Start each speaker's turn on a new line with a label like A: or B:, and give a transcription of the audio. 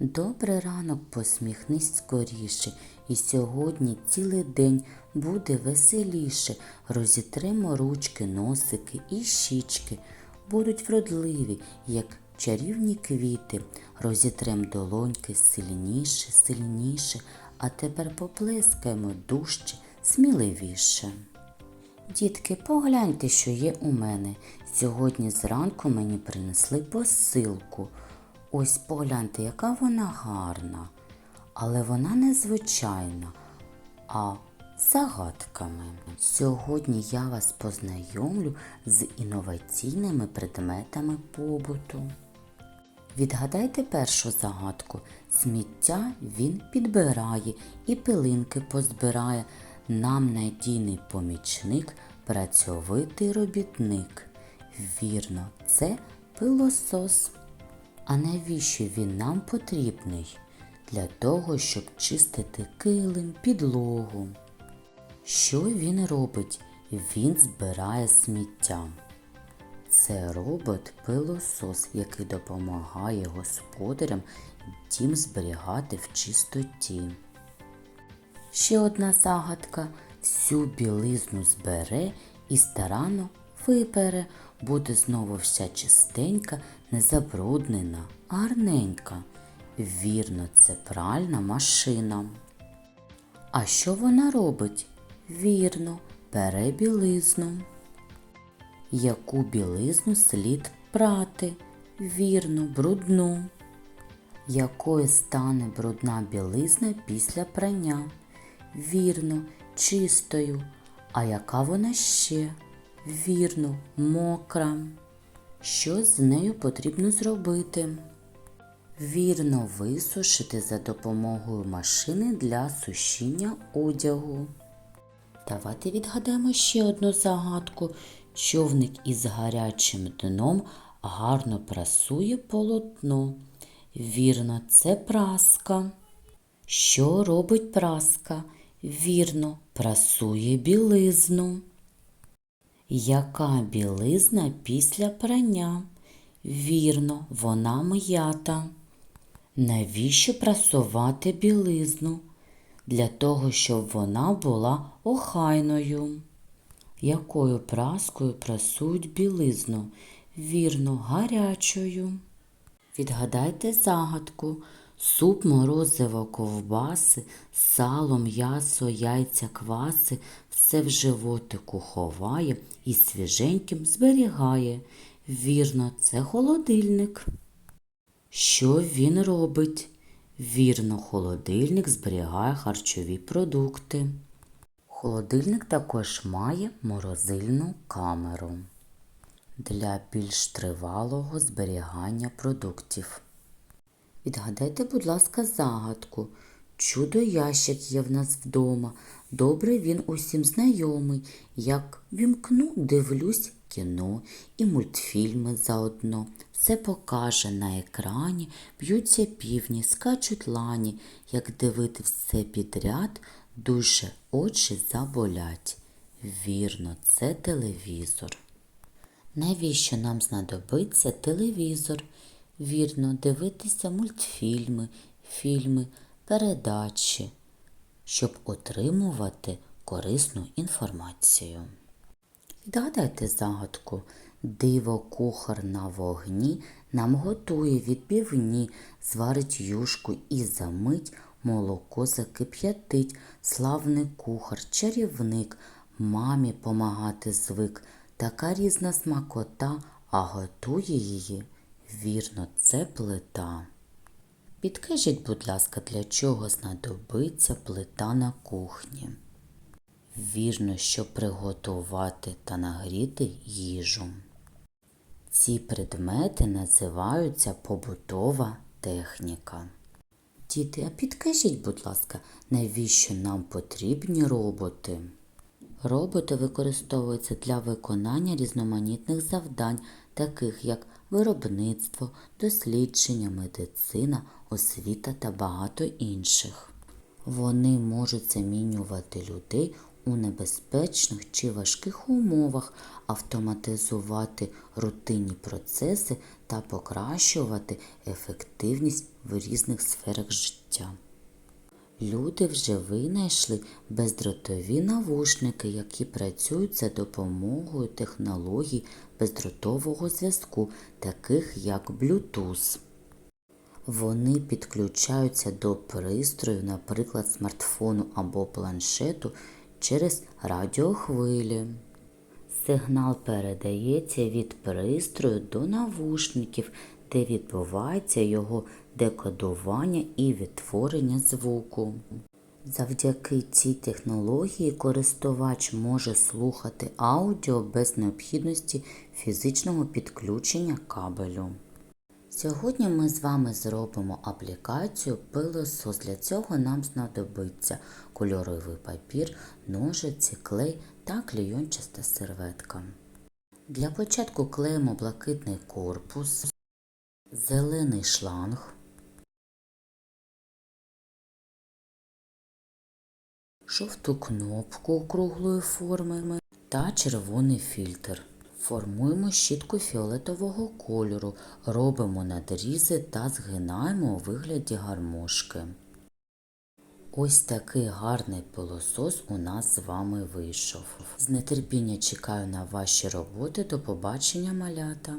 A: Добрий ранок, посміхнись скоріше, і сьогодні цілий день буде веселіше. Розітримо ручки, носики і щічки, будуть вродливі, як чарівні квіти. Розітрем долоньки сильніше, сильніше, а тепер поплескаємо дужче, сміливіше. Дітки, погляньте, що є у мене. Сьогодні зранку мені принесли посилку. Ось погляньте, яка вона гарна. Але вона не звичайна, а загадками. Сьогодні я вас познайомлю з інноваційними предметами побуту. Відгадайте першу загадку. Сміття він підбирає і пилинки позбирає. Нам надійний помічник, працьовитий робітник. Вірно, це пилосос. А навіщо він нам потрібний? Для того, щоб чистити килим, підлогу. Що він робить? Він збирає сміття. Це робот-пилосос, який допомагає господарям дім зберігати в чистоті. Ще одна загадка. Всю білизну збере і старанно випере, буде знову вся чистенька, незабруднена, гарненька. Вірно, це пральна машина. А що вона робить? Вірно, бере білизну. Яку білизну слід прати? Вірно, брудну. Якою стане брудна білизна після прання? Вірно, чистою. А яка вона ще? Вірно, мокра. Що з нею потрібно зробити? Вірно висушити за допомогою машини для сушіння одягу. Давайте відгадаємо ще одну загадку. Човник із гарячим дном гарно прасує полотно. Вірно, це праска. Що робить праска? Вірно, прасує білизну. Яка білизна після прання? Вірно, вона м'ята. Навіщо прасувати білизну? Для того, щоб вона була охайною. Якою праскою прасують білизну? Вірно, гарячою. Відгадайте загадку. Суп, морозиво, ковбаси, сало, м'ясо, яйця, кваси все в животику ховає і свіженьким зберігає. Вірно, це холодильник. Що він робить? Вірно, холодильник зберігає харчові продукти. Холодильник також має морозильну камеру для більш тривалого зберігання продуктів. Відгадайте, будь ласка, загадку. Чудо ящик є в нас вдома. Добре він усім знайомий. Як вімкну, дивлюсь кіно і мультфільми заодно. Все покаже на екрані, б'ються півні, скачуть лані. Як дивити все підряд, дуже очі заболять. Вірно, це телевізор. Навіщо нам знадобиться телевізор? Вірно, дивитися мультфільми, фільми, передачі, щоб отримувати корисну інформацію. Відгадайте загадку. Диво кухар на вогні нам готує відбивні, зварить юшку і замить, молоко закип'ятить, славний кухар, чарівник, мамі помагати звик, така різна смакота, а готує її, вірно, це плита. Підкажіть, будь ласка, для чого знадобиться плита на кухні? Вірно, щоб приготувати та нагріти їжу. Ці предмети називаються побутова техніка. Діти, а підкажіть, будь ласка, навіщо нам потрібні роботи? Роботи використовуються для виконання різноманітних завдань, таких як виробництво, дослідження, медицина, освіта та багато інших. Вони можуть замінювати людей у небезпечних чи важких умовах, автоматизувати рутинні процеси та покращувати ефективність в різних сферах життя. Люди вже винайшли бездротові навушники, які працюють за допомогою технологій бездротового зв'язку, таких як Bluetooth. Вони підключаються до пристрою, наприклад, смартфону або планшету через радіохвилі. Сигнал передається від пристрою до навушників, де відбувається його декодування і відтворення звуку. Завдяки цій технології користувач може слухати аудіо без необхідності фізичного підключення кабелю. Сьогодні ми з вами зробимо аплікацію пилосос. Для цього нам знадобиться кольоровий папір, ножиці, клей та клейончаста серветка. Для початку клеїмо блакитний корпус, зелений шланг, жовту кнопку округлої форми та червоний фільтр. Формуємо щітку фіолетового кольору, робимо надрізи та згинаємо у вигляді гармошки. Ось такий гарний пилосос у нас з вами вийшов. З нетерпіння чекаю на ваші роботи. До побачення, малята!